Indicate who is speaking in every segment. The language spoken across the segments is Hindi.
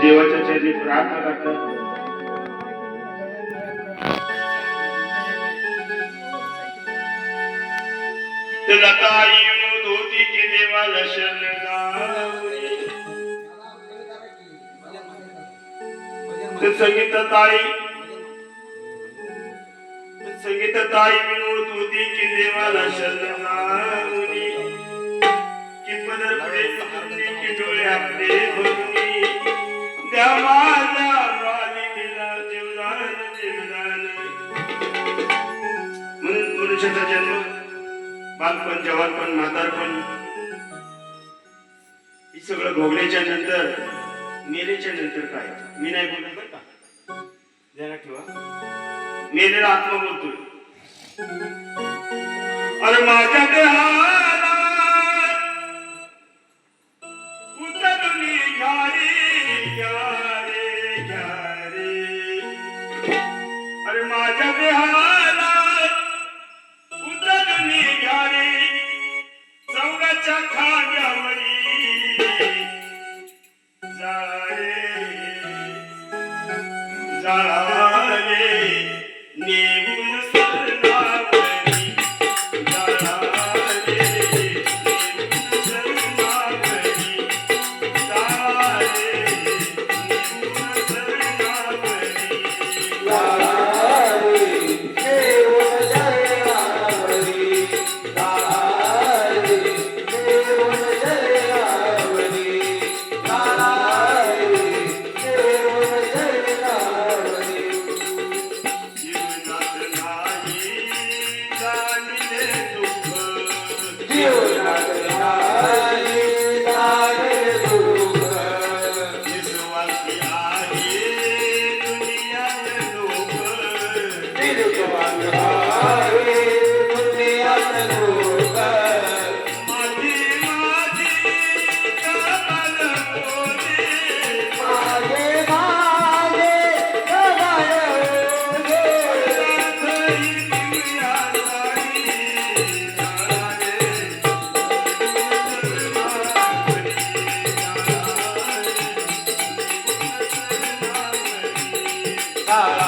Speaker 1: देवाच्या चरणी प्रार्थना करतात धोती शरणावरी संगीत ताई विनोद होती की देवाला शरणावरी की पदर पुढे तुमने की डोळे आपले माझ्या जीवदान जीवदान म्हणून मनुष्याचा जन्म बालपण जवानपण म्हातारपण हे सगळं भोगल्याच्या नंतर मेलेच्या नंतर काय मी नाही बोलत बरं का जरा ठेवा मेलेला आत्मा बोलतोय. अरे माझ्या देहाला Shalom. 啊。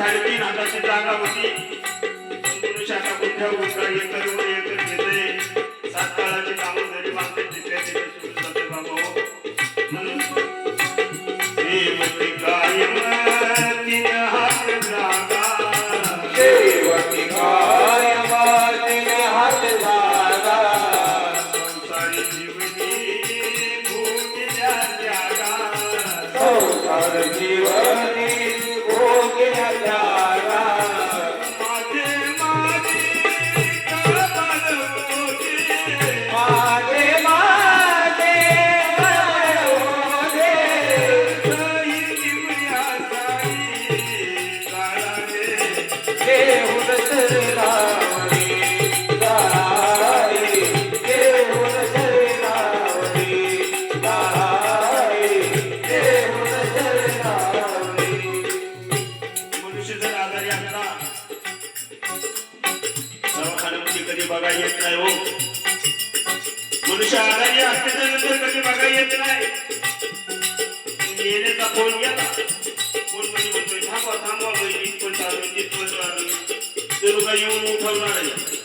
Speaker 1: साडेतीन अंगाची जागा होती. शाखा कुठल्या you, Tonight.